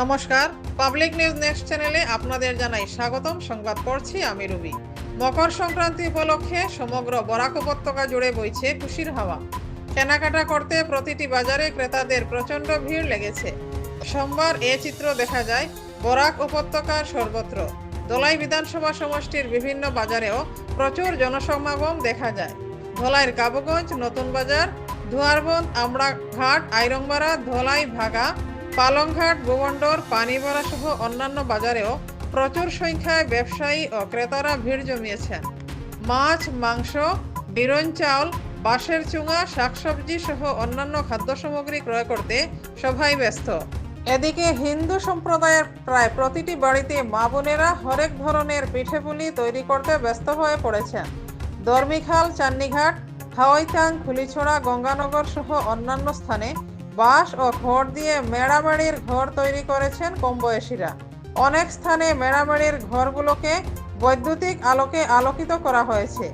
নমস্কার। Public news next চ্যানেলে আপনাদের জানাই স্বাগতম। সংবাদ পড়ছি আমি রুবি। মকর সংক্রান্তি উপলক্ষে সমগ্র বরাক উপত্যকা জুড়ে বইছে খুশির হাওয়া। কেনাকাটা করতে প্রতিটি বাজারে ক্রেতাদের প্রচণ্ড ভিড় লেগেছে। সোমবার এ চিত্র দেখা যায়, বরাক উপত্যকার সর্বত্র। দলাই বিধানসভা সমষ্টির বিভিন্ন বাজারেও প্রচুর জনসমাগম দেখা যায়। ধলাইয়ের কাবুগঞ্জ, নতুন বাজার ধুয়ারবন্দ আমড়াঘাট, আইরংবাড়া, ধলাই ভাগা পালংঘাট ভুবন্ডর পানিভরা সহ অন্যান্য বাজারেও প্রচুর সংখ্যায় ব্যবসায়ী ও ক্রেতারা ভিড় জমিয়েছেন। মাছ, মাংস, বিরন চাউল, বাঁশের চুঙা, শাকসবজি সহ অন্যান্য খাদ্য সামগ্রী ক্রয় করতে সবাই ব্যস্ত। এদিকে হিন্দু সম্প্রদায়ের প্রায় প্রতিটি বাড়িতে মা বোনেরা হরেক ধরনের পিঠেপুলি তৈরি করতে ব্যস্ত হয়ে পড়েছেন। দর্মিখাল, চান্নিঘাট হাওয়াইতাং খুলিছড়া, গঙ্গানগর সহ অন্যান্য স্থানে বাঁশ ও খড় দিয়ে মেড়াবাড়ির ঘর তৈরি করেছেন কম বয়সীরা অনেক স্থানে মেড়াবাড়ির ঘরগুলোকে বৈদ্যুতিক আলোকে আলোকিত করা হয়েছে।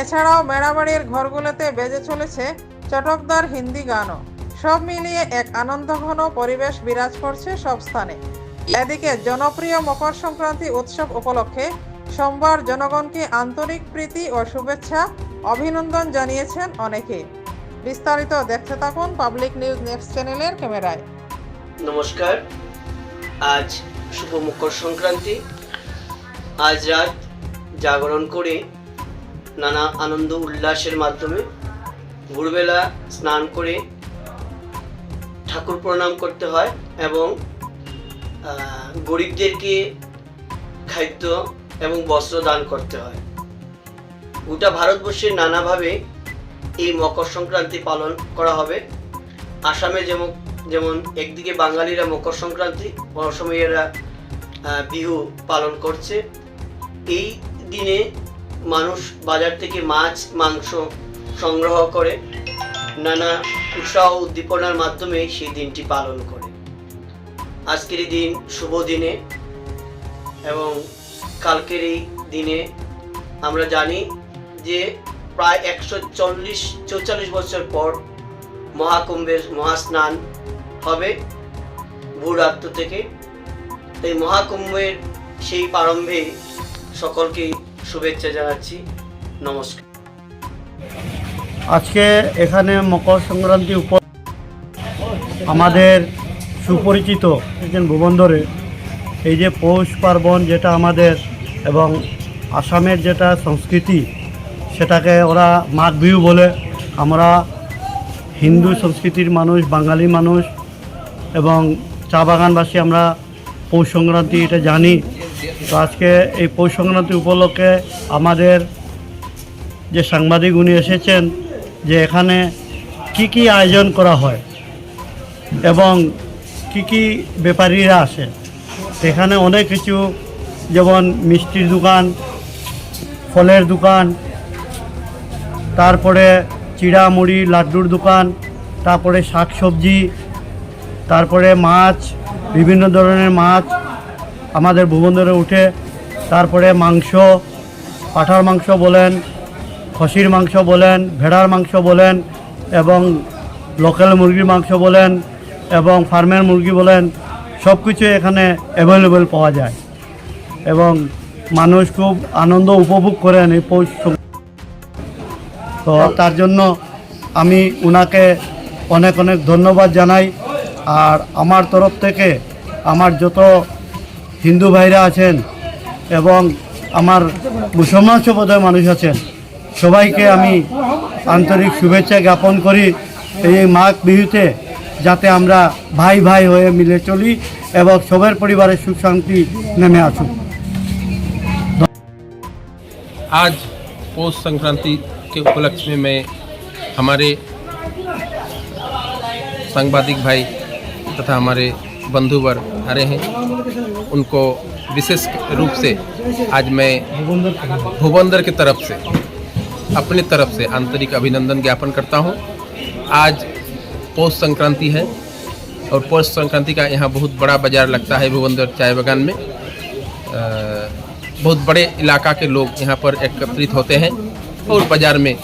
এছাড়াও মেড়াবাড়ির ঘরগুলোতে বেজে চলেছে চটকদার হিন্দি গানও। সব মিলিয়ে এক আনন্দঘন পরিবেশ বিরাজ করছে সব স্থানে। এদিকে জনপ্রিয় মকর সংক্রান্তি উৎসব উপলক্ষে সোমবার জনগণকে আন্তরিক প্রীতি ও শুভেচ্ছা, অভিনন্দন জানিয়েছেন অনেকে। বিস্তারিত দেখতে থাকুন পাবলিক নিউজ নেক্সট চ্যানেলের ক্যামেরায়। নমস্কার। আজ শুভ মকর সংক্রান্তি। আজ রাত জাগরণ করে নানা আনন্দ উল্লাসের মাধ্যমে ভোরবেলা স্নান করে ঠাকুর প্রণাম করতে হয় এবং গরিবদেরকে খাদ্য এবং বস্ত্র দান করতে হয়। গোটা ভারতবর্ষে নানাভাবে এই মকর সংক্রান্তি পালন করা হবে। আসামে যেমন যেমন একদিকে বাঙালিরা মকর সংক্রান্তি, অসমীয়রা বিহু পালন করছে। এই দিনে মানুষ বাজার থেকে মাছ, মাংস সংগ্রহ করে, নানা উৎসাহ উদ্দীপনার মাধ্যমে সেই দিনটি পালন করে। আজকের এই দিন শুভ দিনে এবং কালকের এই দিনে আমরা জানি যে প্রায় একশো চল্লিশ, চৌচল্লিশ বছর পর মহাকুম্ভের মহাস্নান হবে ভূরাত্র থেকে। এই মহাকুম্ভের সেই প্রারম্ভে সকলকে শুভেচ্ছা জানাচ্ছি। নমস্কার। আজকে এখানে মকর সংক্রান্তি উপ আমাদের সুপরিচিত একজন ভুবন্দরে এই যে পৌষ পার্বণ যেটা আমাদের এবং আসামের যেটা সংস্কৃতি সেটাকে ওরা মাঘ বিহু বলে। আমরা হিন্দু সংস্কৃতির মানুষ, বাঙালি মানুষ এবং চা বাগানবাসী আমরা পৌষ সংক্রান্তি এটা জানি। তো আজকে এই পৌষ সংক্রান্তি উপলক্ষে আমাদের যে সাংবাদিক উনি এসেছেন যে এখানে কি কি আয়োজন করা হয় এবং কি কি ব্যাপারীরা আসে। এখানে অনেক কিছু, যেমন মিষ্টির দোকান, ফলের দোকান তারপরে চিড়া মুড়ি লাড্ডুর দোকান, তারপরে শাক সবজি তারপরে মাছ, বিভিন্ন ধরনের মাছ আমাদের ভুবন্দরে উঠে, তারপরে মাংস, পাঠার মাংস বলেন, খসির মাংস বলেন, ভেড়ার মাংস বলেন, এবং লোকাল মুরগির মাংস বলেন, এবং ফার্মের মুরগি বলেন, সব কিছু এখানে অ্যাভেলেবেল পাওয়া যায়। এবং মানুষ খুব আনন্দ উপভোগ করেন এই পৌষ তো তার জন্য আমি উনাকে অনেক অনেক ধন্যবাদ জানাই। আর আমার তরফ থেকে আমার যত হিন্দু ভাইরা আছেন এবং আমার মুসলমান সম্প্রদায়ের মানুষ আছেন, সবাইকে আমি আন্তরিক শুভেচ্ছা জ্ঞাপন করি এই মাঘ বিহুতে যাতে আমরা ভাই ভাই হয়ে মিলে চলি এবং সবের পরিবারের সুখ শান্তি নেমে আসুক। আজ পৌষ সংক্রান্তি के उपलक्ष्य में मैं हमारे सांबादिक भाई तथा हमारे बंधुवर आ रहे हैं। उनको विशेष रूप से आज मैं भुवंदर की तरफ़ से अपने तरफ़ से आंतरिक अभिनंदन ज्ञापन करता हूँ। आज पौष संक्रांति है और पौष संक्रांति का यहाँ बहुत बड़ा बाज़ार लगता है भुवंदर चाय बागान में। अ, बहुत बड़े इलाका के लोग यहाँ पर एकत्रित होते हैं। और बाज़ार में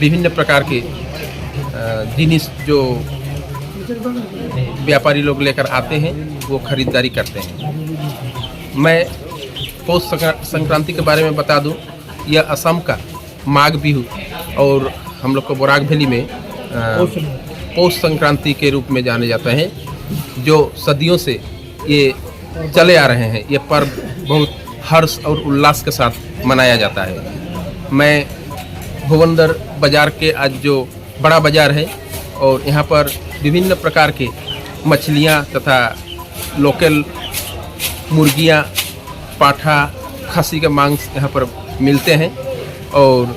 विभिन्न प्रकार के जिनिस जो व्यापारी लोग लेकर आते हैं वो खरीदारी करते हैं। मैं पौष संक्रा- संक्रांति के बारे में बता दूँ यह असम का माघ बिहू और हम लोग को बोराग वैली में। पौष संक्रांति के रूप में जाने जाते हैं जो सदियों से ये चले आ रहे हैं। ये पर्व बहुत हर्ष और उल्लास के साथ मनाया जाता है। मैं भुवंदर बाज़ार के आज जो बड़ा बाज़ार है और यहाँ पर विभिन्न प्रकार के मछलियाँ तथा लोकल मुर्गियाँ, पाठा, खसी का मांस यहाँ पर मिलते हैं और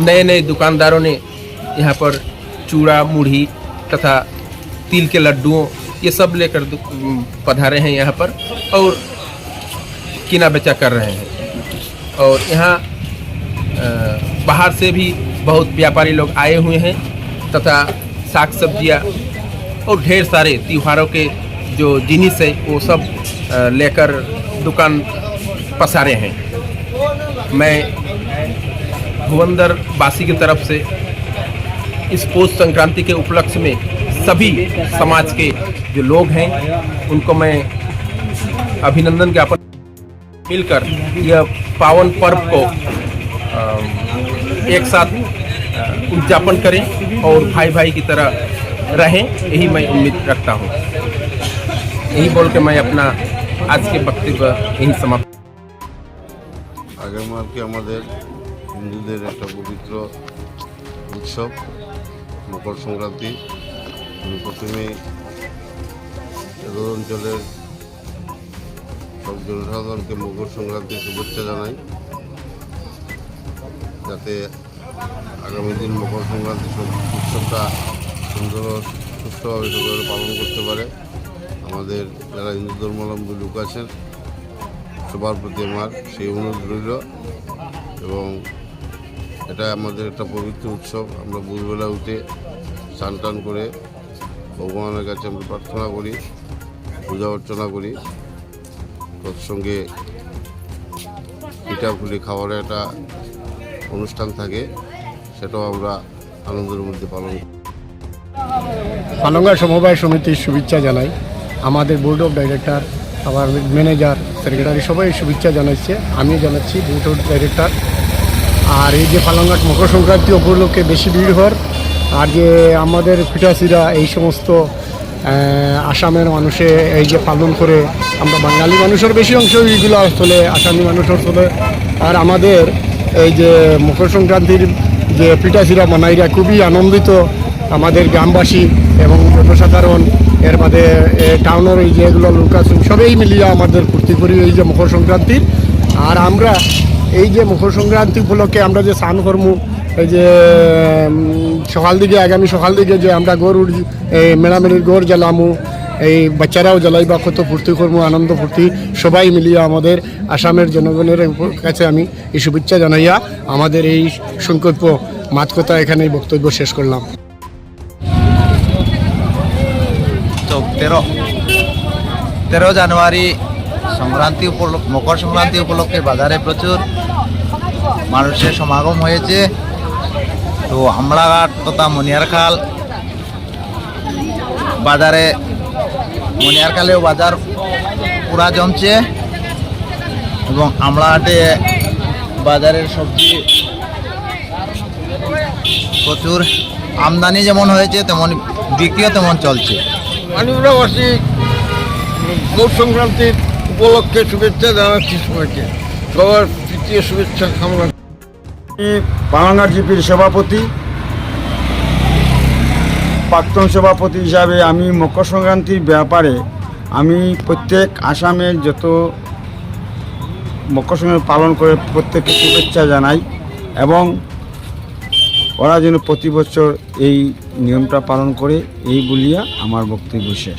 नए नए दुकानदारों ने यहाँ पर चूड़ा, मुढ़ी तथा तिल के लड्डुओं ये सब लेकर पधारे हैं यहाँ पर और किना बेचा कर रहे हैं। और यहाँ बाहर से भी बहुत व्यापारी लोग आए हुए हैं तथा साग सब्ज़ियाँ और ढेर सारे त्योहारों के जो जिनिस है, वो सब लेकर दुकान पसारे हैं। मैं भुवंदर वासी की तरफ़ से इस पोष संक्रांति के उपलक्ष्य में सभी समाज के जो लोग हैं, उनको मैं अभिनंदन ज्ञापन मिलकर यह पावन पर्व को एक साथ अ, उद्यापन करें और भाई भाई की तरह रहें यही मैं उम्मीद रखता हूँ यही बोल के मैं अपना आज के वक्तव्य यही समाप्त আগামীকালকে আমাদের হিন্দুদের একটা পবিত্র উৎসব মকর সংক্রান্তি আমি প্রথমেই এদর অঞ্চলের সব জনসাধারণকে মকর সংক্রান্তির শুভেচ্ছা জানাই যাতে আগামী দিন মকর সংক্রান্তি উৎসবটা সুন্দর সুস্থভাবে সকলে পালন করতে পারে। আমাদের যারা হিন্দু ধর্মাবলম্বী লোক আছেন, সবার প্রতি আমার সেই অনুরোধ রইল এবং এটা আমাদের একটা পবিত্র উৎসব। আমরা ভোরবেলা উঠে স্নান টান করে ভগবানের কাছে আমরা প্রার্থনা করি, পূজা অর্চনা করি। তৎসঙ্গে পিঠাপুলি খাবারের একটা অনুষ্ঠান থাকে, সেটাও আমরা আনন্দের মধ্যে পালন পালঙ্গা সমবায় সমিতির শুভেচ্ছা জানাই। আমাদের বোর্ড অফ ডাইরেক্টর, আবার ম্যানেজার, সেক্রেটারি সবাই শুভেচ্ছা জানাচ্ছে। আমিও জানাচ্ছি বোর্ড অফ ডাইরেক্টর। আর এই যে পালঙ্গাট মকর সংক্রান্তি উপলক্ষে বেশি ভিড় হওয়ার, আর যে আমাদের পিঠাসিরা, এই সমস্ত আসামের মানুষে এই যে পালন করে, আমরা বাঙালি মানুষের বেশি অংশ এইগুলো চলে আসামি মানুষের চলে। আর আমাদের এই যে মকর সংক্রান্তির যে পিঠাসিরা মানাইরা খুবই আনন্দিত আমাদের গ্রামবাসী এবং জনসাধারণ। এর বাদে টাউনের এই যেগুলো লোক আছে, সবাই মিলিয়ে আমাদের ফুর্তি করি এই যে মকর সংক্রান্তির। আর আমরা এই যে মকর সংক্রান্তি উপলক্ষে আমরা যে স্নান কর্ম, এই যে সকাল দিকে, আগামী সকাল দিকে যে আমরা গরুর, এই মেলামেলির গড় জ্বালামু এই বাচ্চারাও জ্বালাইবা কত ফুর্তি করব, আনন্দ ফুর্তি, সবাই মিলিয়ে আমাদের আসামের জনগণের কাছে আমি এই শুভেচ্ছা জানাইয়া আমাদের এই সংকল্প মাত কথা এখানে বক্তব্য শেষ করলাম। তেরো তেরো জানুয়ারি সংক্রান্তি উপলক্ষ, মকর সংক্রান্তি উপলক্ষে বাজারে প্রচুর মানুষের সমাগম হয়েছে। তো আমলাঘাট তথা মনিয়ারখাল বাজারে মনিয়ারখালেও বাজার পুরা জমছে এবং আমলাহাটে বাজারের সবজি প্রচুর। আমদানি যেমন হয়েছে তেমন বিক্রিও তেমন চলছে। মানিকরাবাসী পৌষ সংক্রান্তির উপলক্ষে শুভেচ্ছা জানাচ্ছি সবাইকে। সবার তৃতীয় শুভেচ্ছা কামনা। বাংলা জিপির সভাপতি প্রাক্তন সভাপতি হিসাবে আমি মকর সংক্রান্তির ব্যাপারে আমি প্রত্যেক আসামের যত মকর সংক্রান্তি পালন করে প্রত্যেককে শুভেচ্ছা জানাই এবং ওরা যেন প্রতি বছর এই নিয়মটা পালন করে এই বলিয়া আমার বক্তব্য শেষ।